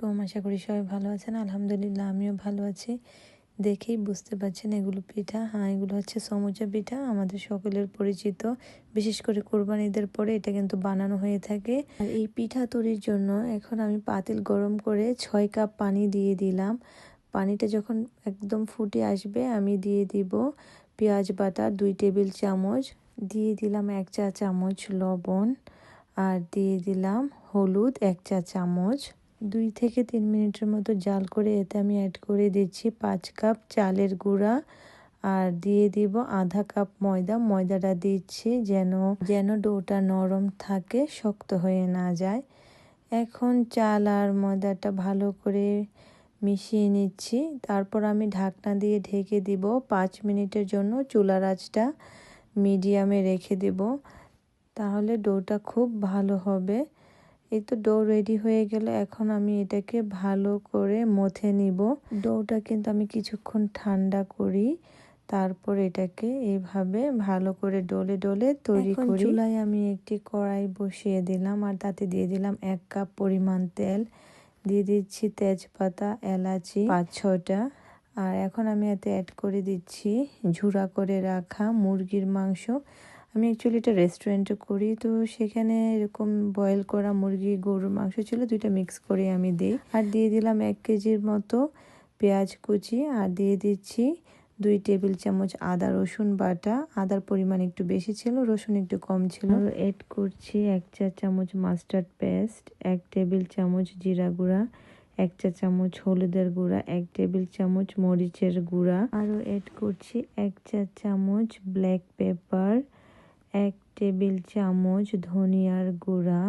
কম আশা করি সবাই ভালো আছেন। আলহামদুলিল্লাহ, আমিও ভালো আছি। দেখেই বুঝতে পারছেন এগুলো পিঠা। হ্যাঁ এগুলো হচ্ছে সমুচা পিঠা, আমাদের সকলের পরিচিত। বিশেষ করে কোরবানিদের পরে এটা কিন্তু বানানো হয়ে থাকে। আর এই পিঠা তৈরির জন্য এখন আমি পাতিল গরম করে ছয় কাপ পানি দিয়ে দিলাম। পানিটা যখন একদম ফুটে আসবে, আমি দিয়ে দিব পেঁয়াজ বাটা দুই টেবিল চামচ, দিয়ে দিলাম এক চা চামচ লবণ, আর দিয়ে দিলাম হলুদ এক চা চামচ। দুই থেকে তিন মিনিটের মতো জাল করে এতে আমি অ্যাড করে দিচ্ছি পাঁচ কাপ চালের গুঁড়া। আর দিয়ে দিব আধা কাপ ময়দা। ময়দাটা দিচ্ছি যেন যেন ডোটা নরম থাকে, শক্ত হয়ে না যায়। এখন চাল আর ময়দাটা ভালো করে মিশিয়ে নিচ্ছি। তারপর আমি ঢাকনা দিয়ে ঢেকে দিব। পাঁচ মিনিটের জন্য চুলার আঁচটা মিডিয়ামে রেখে দেব। তাহলে ডোটা খুব ভালো হবে। এই তো ডো রেডি হয়ে গেল এখন আমি এটাকে ভালো করে মথে নিব। ডোটা কিন্তু আমি কিছুক্ষণ ঠান্ডা করি তারপর এটাকে এইভাবে ভালো করে ডলে ডলে তৈরি করি। চুলায় আমি একটি কড়াই বসিয়ে দিলাম আর তাতে দিয়ে দিলাম এক কাপ পরিমাণ তেল। দিয়ে দিচ্ছি তেজপাতা এলাচি পাঁচ ছটা আর এখন আমি এতে অ্যাড করে দিচ্ছি ঝুরা করে রাখা মুরগির মাংস। আমি অ্যাকচুয়ালি এটা রেস্টুরেন্টে করি, তো সেখানে এরকম বয়েল করা মুরগি, গরুর মাংস ছিল, দুইটা মিক্স করে আমি দিই। আর দিয়ে দিলাম এক কেজির মতো পেঁয়াজ কুচি, আর দিয়ে দিচ্ছি দুই টেবিল চামচ আদা, রসুন বাটা। আদার পরিমাণ একটু বেশি ছিল, রসুন একটু কম ছিল। এড করছি এক চা চামচ মাস্টার্ড পেস্ট এক টেবিল চামচ জিরা গুঁড়া, এক চা চামচ হলুদের গুঁড়া, এক টেবিল চামচ মরিচের গুঁড়া। আরও এড করছি এক চা চামচ ব্ল্যাক পেপার এক টেবিল চামচ ধনিয়ার গুঁড়া।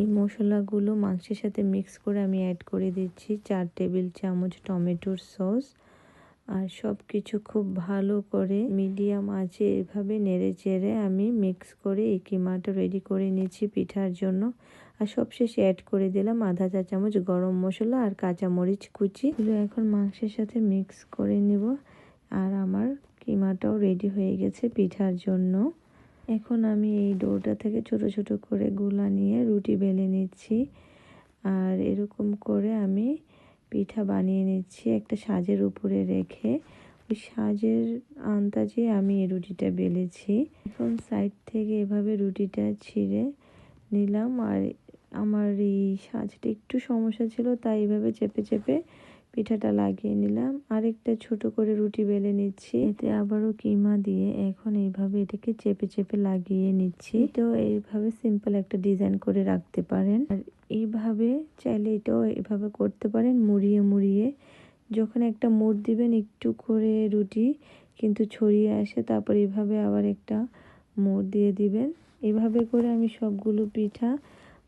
এই মশলাগুলো মাংসের সাথে মিক্স করে আমি অ্যাড করে দিচ্ছি চার টেবিল চামচ টমেটোর সস। আর সব কিছু খুব ভালো করে মিডিয়াম আছে এভাবে নেড়ে চেড়ে আমি মিক্স করে এই কিমাটা রেডি করে নিচ্ছি পিঠার জন্য। আর সবশেষে অ্যাড করে দিলাম আধা চা চামচ গরম মশলা আর কাঁচা মরিচ কুচি। এগুলো এখন মাংসের সাথে মিক্স করে নিব। আর আমার কিমাটাও রেডি হয়ে গেছে পিঠার জন্য। এখন আমি এই ডোটা থেকে ছোট ছোট করে গুলা নিয়ে রুটি বেলে নিচ্ছি। আর এরকম করে আমি পিঠা বানিয়ে নিচ্ছি একটা সাজের উপরে রেখে। ওই সাজের আন্দাজে আমি এই রুটিটা বেলেছি। এখন সাইড থেকে এভাবে রুটিটা ছিঁড়ে নিলাম। আর আমার এই সাজটা একটু সমস্যা ছিল, তাই এভাবে চেপে চেপে পিঠাটা লাগিয়ে নিলাম। আরেকটা ছোট করে রুটি বেলে নিচ্ছি। এতে আবারও কিমা দিয়ে এখন এইভাবে এটাকে চেপে চেপে লাগিয়ে নিচ্ছি। তো এইভাবে সিম্পল একটা ডিজাইন করে রাখতে পারেন। আর এইভাবে চাইলে এটাও এভাবে করতে পারেন, মুড়িয়ে মুড়িয়ে। যখন একটা মোড় দিবেন একটু করে রুটি কিন্তু ছড়িয়ে আসে, তারপর এইভাবে আবার একটা মোড় দিয়ে দিবেন। এভাবে করে আমি সবগুলো পিঠা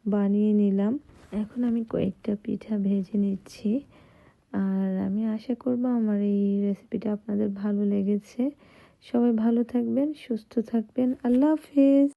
বানিয়ে নিলাম। এখন আমি কয়েকটা পিঠা ভেজে নিচ্ছি। আর আমি আশা করব আমার এই রেসিপিটা আপনাদের ভালো লেগেছে। সবাই ভালো থাকবেন, সুস্থ থাকবেন। আল্লাহ হাফিজ।